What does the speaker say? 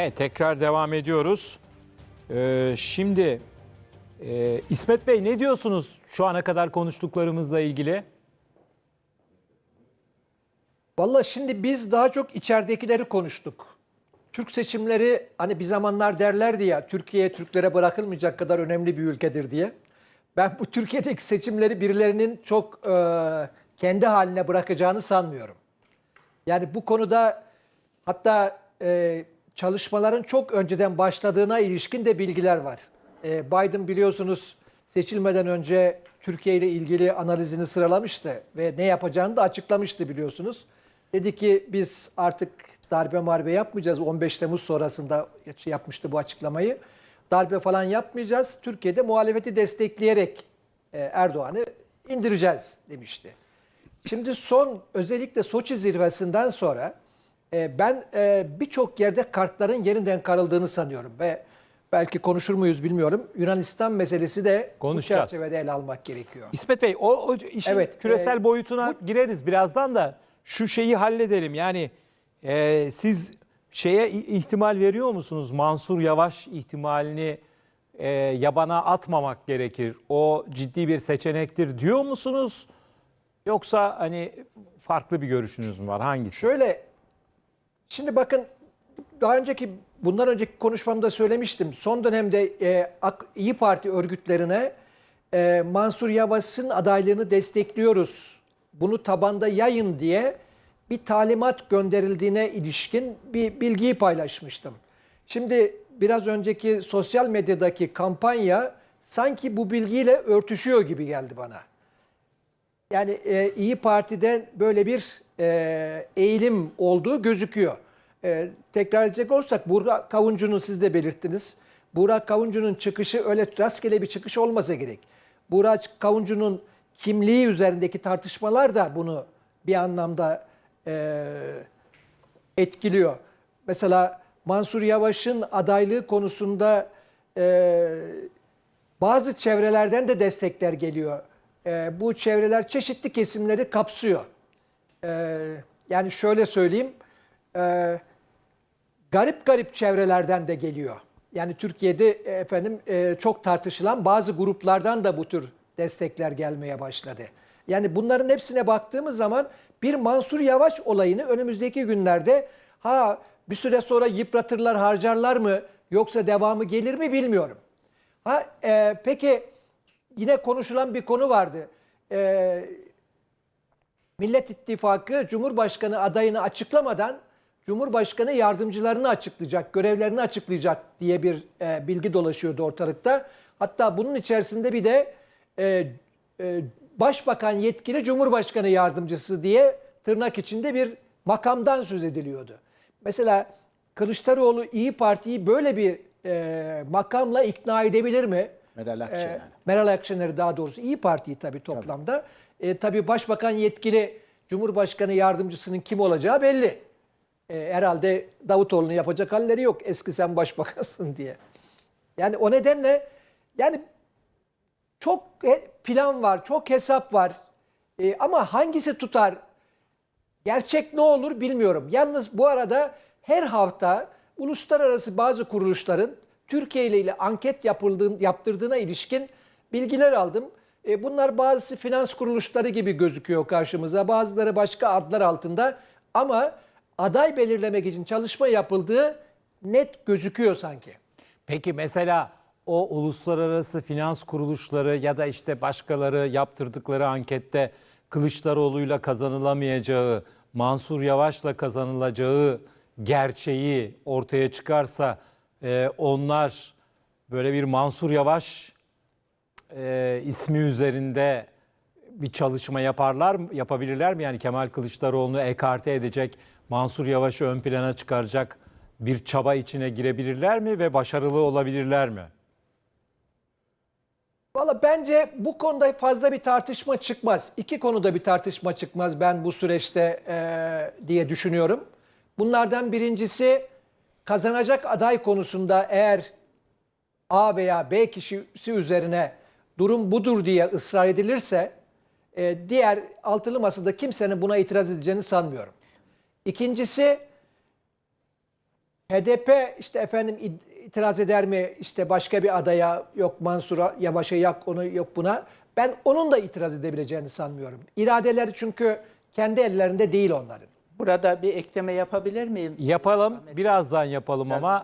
Evet tekrar devam ediyoruz. Ee, şimdi e, İsmet Bey ne diyorsunuz şu ana kadar konuştuklarımızla ilgili? Vallahi şimdi biz daha çok içeridekileri konuştuk. Türk seçimleri hani bir zamanlar derlerdi ya Türkiye Türklere bırakılmayacak kadar önemli bir ülkedir diye. Ben bu Türkiye'deki seçimleri birilerinin çok e, kendi haline bırakacağını sanmıyorum. Yani bu konuda hatta e, çalışmaların çok önceden başladığına ilişkin de bilgiler var. E, Biden biliyorsunuz seçilmeden önce Türkiye ile ilgili analizini sıralamıştı ve ne yapacağını da açıklamıştı biliyorsunuz. Dedi ki biz artık darbe marbe yapmayacağız. 15 Temmuz sonrasında yapmıştı bu açıklamayı. Darbe falan yapmayacağız. Türkiye'de muhalefeti destekleyerek e, Erdoğan'ı indireceğiz demişti. Şimdi son özellikle Soçi zirvesinden sonra e, ben e, birçok yerde kartların yeniden karıldığını sanıyorum ve belki konuşur muyuz bilmiyorum. Yunanistan meselesi de bu Konuşacağız. çerçevede ele almak gerekiyor. İsmet Bey o, o işin Evet, küresel e, boyutuna gireriz birazdan da şu şeyi halledelim. Yani e, siz şeye i- ihtimal veriyor musunuz? Mansur Yavaş ihtimalini e, yabana atmamak gerekir. O ciddi bir seçenektir diyor musunuz? Yoksa hani farklı bir görüşünüz mü var? Hangisi? Şöyle şimdi bakın daha önceki bundan önceki konuşmamda söylemiştim. Son dönemde e, İyi Parti örgütlerine e, Mansur Yavaş'ın adaylığını destekliyoruz. Bunu tabanda yayın diye bir talimat gönderildiğine ilişkin bir bilgiyi paylaşmıştım. Şimdi biraz önceki sosyal medyadaki kampanya sanki bu bilgiyle örtüşüyor gibi geldi bana. Yani e, İyi Parti'den böyle bir e, eğilim olduğu gözüküyor. E, tekrar edecek olursak Burak Kavuncu'nun siz de belirttiniz. Burak Kavuncu'nun çıkışı öyle rastgele bir çıkış olmasa gerek. Burak Kavuncu'nun kimliği üzerindeki tartışmalar da bunu bir anlamda e, etkiliyor. Mesela Mansur Yavaş'ın adaylığı konusunda e, bazı çevrelerden de destekler geliyor. Ee, bu çevreler çeşitli kesimleri kapsıyor. Ee, yani şöyle söyleyeyim, e, garip garip çevrelerden de geliyor. Yani Türkiye'de e, efendim e, çok tartışılan bazı gruplardan da bu tür destekler gelmeye başladı. Yani bunların hepsine baktığımız zaman bir Mansur Yavaş olayını önümüzdeki günlerde ha bir süre sonra yıpratırlar, harcarlar mı yoksa devamı gelir mi bilmiyorum. Ha e, peki yine konuşulan bir konu vardı. E, Millet İttifakı Cumhurbaşkanı adayını açıklamadan Cumhurbaşkanı yardımcılarını açıklayacak, görevlerini açıklayacak diye bir e, bilgi dolaşıyordu ortalıkta. Hatta bunun içerisinde bir de e, e, Başbakan yetkili Cumhurbaşkanı yardımcısı diye tırnak içinde bir makamdan söz ediliyordu. Mesela Kılıçdaroğlu İyi Parti'yi böyle bir e, makamla ikna edebilir mi? Meral Akşener. E, Meral Akşener'i daha doğrusu İyi Parti'yi tabii toplamda. E, tabii Başbakan yetkili Cumhurbaşkanı yardımcısının kim olacağı belli. E, herhalde Davutoğlu'nun yapacak halleri yok eski sen başbakansın diye. Yani o nedenle yani çok plan var, çok hesap var. E, ama hangisi tutar? Gerçek ne olur bilmiyorum. Yalnız bu arada her hafta uluslararası bazı kuruluşların Türkiye ile anket yapıldığın, yaptırdığına ilişkin bilgiler aldım. E, bunlar bazısı finans kuruluşları gibi gözüküyor karşımıza. Bazıları başka adlar altında. Ama aday belirlemek için çalışma yapıldığı net gözüküyor sanki. Peki mesela o uluslararası finans kuruluşları ya da işte başkaları yaptırdıkları ankette Kılıçdaroğlu'yla kazanılamayacağı, Mansur Yavaş'la kazanılacağı gerçeği ortaya çıkarsa e, onlar böyle bir Mansur Yavaş e, ismi üzerinde bir çalışma yaparlar yapabilirler mi? Yani Kemal Kılıçdaroğlu'nu ekarte edecek, Mansur Yavaş'ı ön plana çıkaracak bir çaba içine girebilirler mi ve başarılı olabilirler mi? Valla bence bu konuda fazla bir tartışma çıkmaz. İki konuda bir tartışma çıkmaz ben bu süreçte eee, diye düşünüyorum. Bunlardan birincisi kazanacak aday konusunda eğer A veya B kişisi üzerine durum budur diye ısrar edilirse e, diğer altılı masada kimsenin buna itiraz edeceğini sanmıyorum. İkincisi HDP işte efendim itiraz eder mi işte başka bir adaya yok Mansur'a Yavaş'a yak onu yok buna. Ben onun da itiraz edebileceğini sanmıyorum. İradeleri çünkü kendi ellerinde değil onların. Burada bir ekleme yapabilir miyim? Yapalım, birazdan yapalım ama